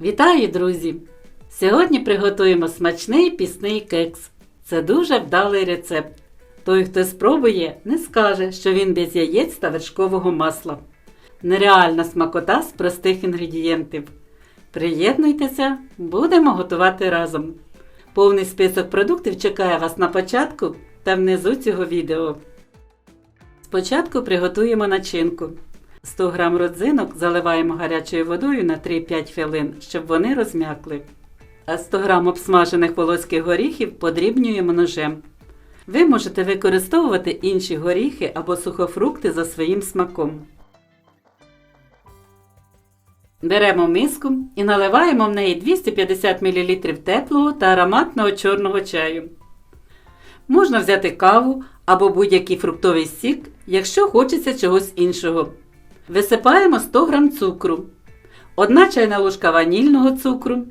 Вітаю, друзі! Сьогодні приготуємо смачний пісний кекс. Це дуже вдалий рецепт. Той, хто спробує, не скаже, що він без яєць та вершкового масла. Нереальна смакота з простих інгредієнтів. Приєднуйтеся, будемо готувати разом. Повний список продуктів чекає вас на початку та внизу цього відео. Спочатку приготуємо начинку. 100 г родзинок заливаємо гарячою водою на 3-5 хвилин, щоб вони розм'якли. А 100 г обсмажених волоських горіхів подрібнюємо ножем. Ви можете використовувати інші горіхи або сухофрукти за своїм смаком. Беремо миску і наливаємо в неї 250 мл теплого та ароматного чорного чаю. Можна взяти каву або будь-який фруктовий сік, якщо хочеться чогось іншого. Висипаємо 100 г цукру, 1 чайна ложка ванільного цукру,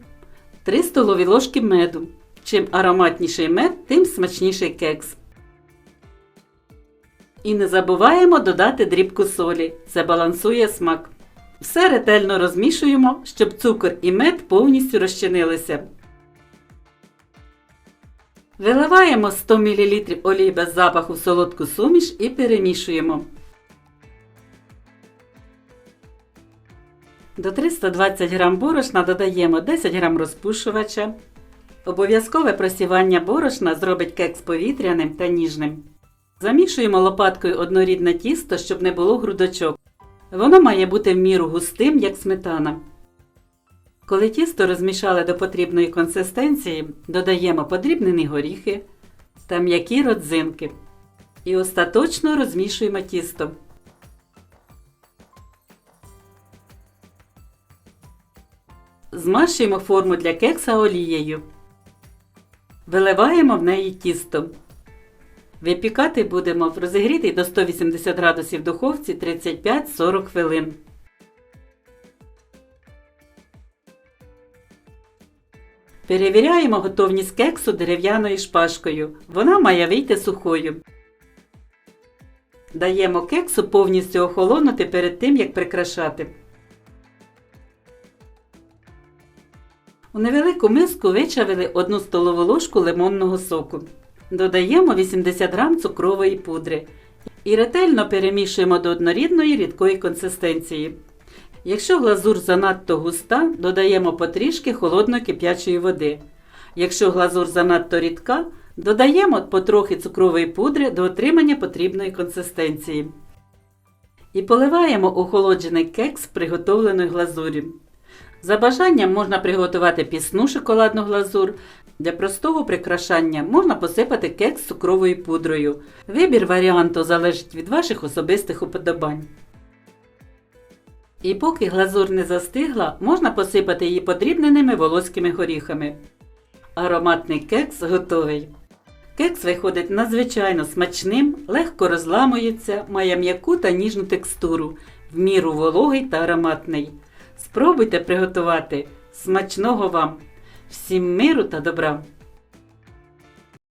3 столові ложки меду. Чим ароматніший мед, тим смачніший кекс. І не забуваємо додати дрібку солі. Це балансує смак. Все ретельно розмішуємо, щоб цукор і мед повністю розчинилися. Виливаємо 100 мл олії без запаху в солодку суміш і перемішуємо. До 320 г борошна додаємо 10 г розпушувача. Обов'язкове просівання борошна зробить кекс повітряним та ніжним. Замішуємо лопаткою однорідне тісто, щоб не було грудочок. Воно має бути в міру густим, як сметана. Коли тісто розмішали до потрібної консистенції, додаємо подрібнені горіхи та м'які родзинки. І остаточно розмішуємо тісто. Змащуємо форму для кекса олією. Виливаємо в неї тісто. Випікати будемо в розігрітій до 180 градусів духовці 35-40 хвилин. Перевіряємо готовність кексу дерев'яною шпажкою. Вона має вийти сухою. Даємо кексу повністю охолонути перед тим, як прикрашати. У невелику миску вичавили 1 столову ложку лимонного соку. Додаємо 80 г цукрової пудри і ретельно перемішуємо до однорідної рідкої консистенції. Якщо глазур занадто густа, додаємо потрішки холодної кип'ячої води. Якщо глазур занадто рідка, додаємо потрохи цукрової пудри до отримання потрібної консистенції. І поливаємо охолоджений кекс приготовленою глазур'ю. За бажанням можна приготувати пісну шоколадну глазур. Для простого прикрашання можна посипати кекс цукровою пудрою. Вибір варіанту залежить від ваших особистих уподобань. І поки глазур не застигла, можна посипати її подрібненими волоськими горіхами. Ароматний кекс готовий. Кекс виходить надзвичайно смачним, легко розламується, має м'яку та ніжну текстуру, в міру вологий та ароматний. Спробуйте приготувати. Смачного вам! Всім миру та добра!